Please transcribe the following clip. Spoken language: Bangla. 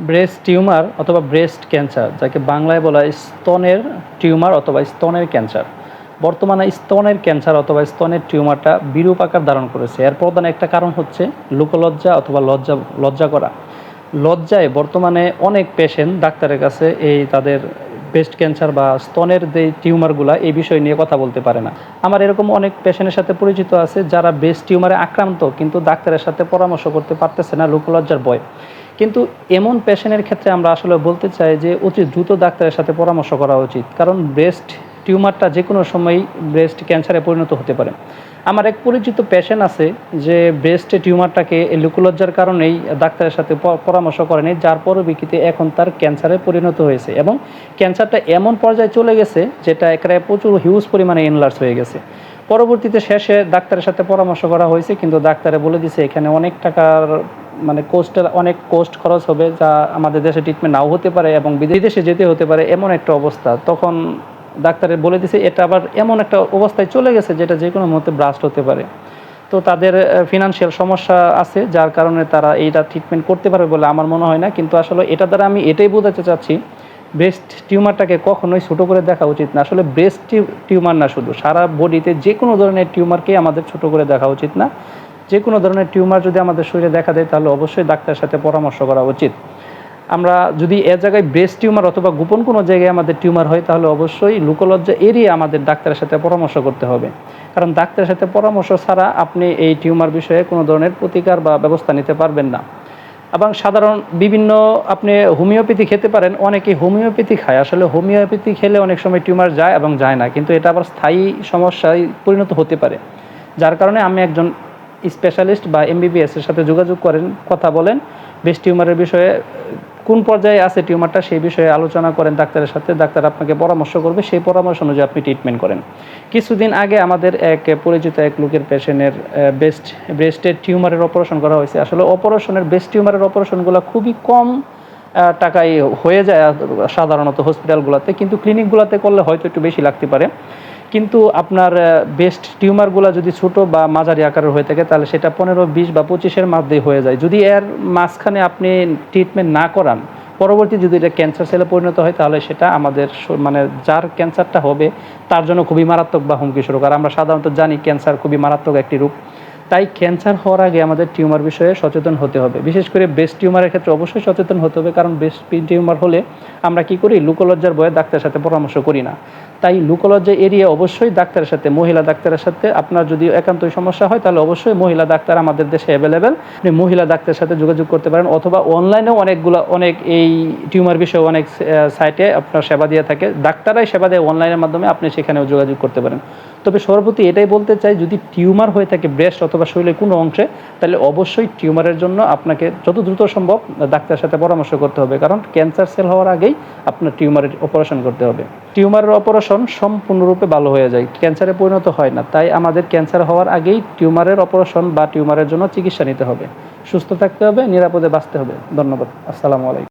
ব্রেস্ট টিউমার অথবা ব্রেস্ট ক্যান্সার, যাকে বাংলায় বলা হয় স্তনের টিউমার অথবা স্তনের ক্যান্সার। বর্তমানে স্তনের ক্যান্সার অথবা স্তনের টিউমারটা বিরূপ আকার ধারণ করেছে। এর প্রধান একটা কারণ হচ্ছে লোকলজ্জা অথবা লজ্জা লজ্জা করা। লজ্জায় বর্তমানে অনেক পেশেন্ট ডাক্তারের কাছে এই তাদের ব্রেস্ট ক্যান্সার বা স্তনের যে টিউমারগুলা, এই বিষয় নিয়ে কথা বলতে পারে না। আমার এরকম অনেক পেশেন্টের সাথে পরিচিত আছে যারা ব্রেস্ট টিউমারে আক্রান্ত, কিন্তু ডাক্তারের সাথে পরামর্শ করতে পারতেছে না লোকলজ্জার ভয়। কিন্তু এমন পেশেন্টের ক্ষেত্রে আমরা আসলে বলতে চাই যে অতি দ্রুত ডাক্তারের সাথে পরামর্শ করা উচিত। কারণ ব্রেস্ট টিউমারটা যে কোনো সময়ই ব্রেস্ট ক্যান্সারে পরিণত হতে পারে। আমার এক পরিচিত পেশেন্ট আছে যে ব্রেস্ট টিউমারটাকে লুকুলজ্জার কারণেই ডাক্তারের সাথে পরামর্শ করেনি, যার পরবর্তীতে এখন তার ক্যান্সারে পরিণত হয়েছে এবং ক্যান্সারটা এমন পর্যায়ে চলে গেছে যেটা একেবারে প্রচুর হিউজ পরিমাণে এনলার্জ হয়ে গেছে। পরবর্তীতে শেষে ডাক্তারের সাথে পরামর্শ করা হয়েছে, কিন্তু ডাক্তারে বলে দিছে এখানে অনেক টাকার মানে কোস্টের অনেক কোস্ট খরচ হবে যা আমাদের দেশে ট্রিটমেন্ট নাও হতে পারে এবং বিদেশে যেতে হতে পারে এমন একটা অবস্থা। তখন ডাক্তারে বলে দিছে, এটা আবার এমন একটা অবস্থায় চলে গেছে যেটা যে কোনো মুহূর্তে ব্রাস্ট হতে পারে। তো তাদের ফিনান্সিয়াল সমস্যা আছে, যার কারণে তারা এইটা ট্রিটমেন্ট করতে পারবে বলে আমার মনে হয় না। কিন্তু আসলে এটা দ্বারা আমি এটাই বোঝাতে চাচ্ছি ব্রেস্ট টিউমারটাকে কখনোই ছোটো করে দেখা উচিত না। আসলে ব্রেস্ট টিউমার না শুধু, সারা বডিতে যে কোনো ধরনের টিউমারকেই আমাদের ছোট করে দেখা উচিত না। যে কোনো ধরনের টিউমার যদি আমাদের শরীরে দেখা দেয়, তাহলে অবশ্যই ডাক্তারের সাথে পরামর্শ করা উচিত। আমরা যদি এ জায়গায় ব্রেস্ট টিউমার অথবা গোপন কোনো জায়গায় আমাদের টিউমার হয়, তাহলে অবশ্যই লুকোলজ্জা এড়িয়ে আমাদের ডাক্তারের সাথে পরামর্শ করতে হবে। কারণ ডাক্তারের সাথে পরামর্শ ছাড়া আপনি এই টিউমার বিষয়ে কোনো ধরনের প্রতিকার বা ব্যবস্থা নিতে পারবেন না। এবং সাধারণ বিভিন্ন আপনি হোমিওপ্যাথি খেতে পারেন, অনেকে হোমিওপ্যাথি খায়। আসলে হোমিওপ্যাথি খেলে অনেক সময় টিউমার যায় এবং যায় না। কিন্তু এটা আবার স্থায়ী সমস্যায় পরিণত হতে পারে। যার কারণে আমি একজন স্পেশালিস্ট বা এমবিবিএস এর সাথে যোগাযোগ করেন, কথা বলেন। বেশ টিউমারের বিষয়ে, কোন পর্যায়ে আছে টিউমারটা সেই বিষয়ে আলোচনা করেন ডাক্তারের সাথে। ডাক্তার আপনাকে পরামর্শ করবে, সেই পরামর্শ অনুযায়ী আপনি ট্রিটমেন্ট করেন। কিছুদিন আগে আমাদের এক পরিচিত এক লোকের পেশেন্টের বেস্ট ব্রেস্টের টিউমারের অপারেশন করা হয়েছে। আসলে অপারেশনের বেস্ট টিউমারের অপারেশনগুলো খুবই কম টাকায় হয়ে যায়, সাধারণত হসপিটালগুলোতে কিন্তু ক্লিনিকগুলোতে করলে হয়তো একটু বেশি লাগতে পারে। কিন্তু আপনার বেস্ট টিউমারগুলো যদি ছোট বা মাঝারি আকারের হয়ে থাকে, তাহলে সেটা পনেরো, বিশ বা পঁচিশের মধ্যে হয়ে যায়। যদি এর মাঝখানে আপনি ট্রিটমেন্ট না করান, পরবর্তী যদি এটা ক্যান্সার সেলে পরিণত হয়, তাহলে সেটা আমাদের মানে যার ক্যান্সারটা হবে, তার জন্য খুবই মারাত্মক বা হুমকি স্বরূপ। আর আমরা সাধারণত জানি ক্যান্সার খুবই মারাত্মক একটি রূপ তাই ক্যান্সার হওয়ার আগে আমাদের টিউমার বিষয়ে সচেতন হতে হবে। বিশেষ করে ব্রেস্ট টিউমারের ক্ষেত্রে অবশ্যই সচেতন হতে হবে, কারণ ব্রেস্ট টিউমার হলে আমরা কি করি? লুকোলজ্জার বয়ে ডাক্তারের সাথে পরামর্শ করি না। তাই লুকোলজ্জা এরিয়া অবশ্যই ডাক্তারের সাথে, মহিলা ডাক্তারের সাথে আপনার যদি একান্তই সমস্যা হয়, তাহলে অবশ্যই মহিলা ডাক্তার আমাদের দেশে অ্যাভেলেবেল আপনি মহিলা ডাক্তারের সাথে যোগাযোগ করতে পারেন, অথবা অনলাইনেও অনেকগুলো, অনেক এই টিউমার বিষয়ে অনেক সাইটে আপনার সেবা দিয়ে থাকে। ডাক্তারাই সেবা দেয় অনলাইনের মাধ্যমে, আপনি সেখানেও যোগাযোগ করতে পারেন। তবে সর্বপ্রতি এটাই বলতে চাই, যদি টিউমার হয়ে থাকে ব্রেস্ট অথবা শরীরের কোনো অংশে, তাহলে অবশ্যই টিউমারের জন্য আপনাকে যত দ্রুত সম্ভব ডাক্তারের সাথে পরামর্শ করতে হবে। কারণ ক্যান্সার সেল হওয়ার আগেই আপনার টিউমারের অপারেশন করতে হবে। টিউমারের অপারেশন সম্পূর্ণরূপে ভালো হয়ে যায়। ক্যান্সারে পরিণত হয় না। তাই আমাদের ক্যান্সার হওয়ার আগেই টিউমারের অপারেশন বা টিউমারের জন্য চিকিৎসা নিতে হবে। সুস্থ থাকতে হবে, নিরাপদে বাঁচতে হবে। ধন্যবাদ। আসসালামু আলাইকুম।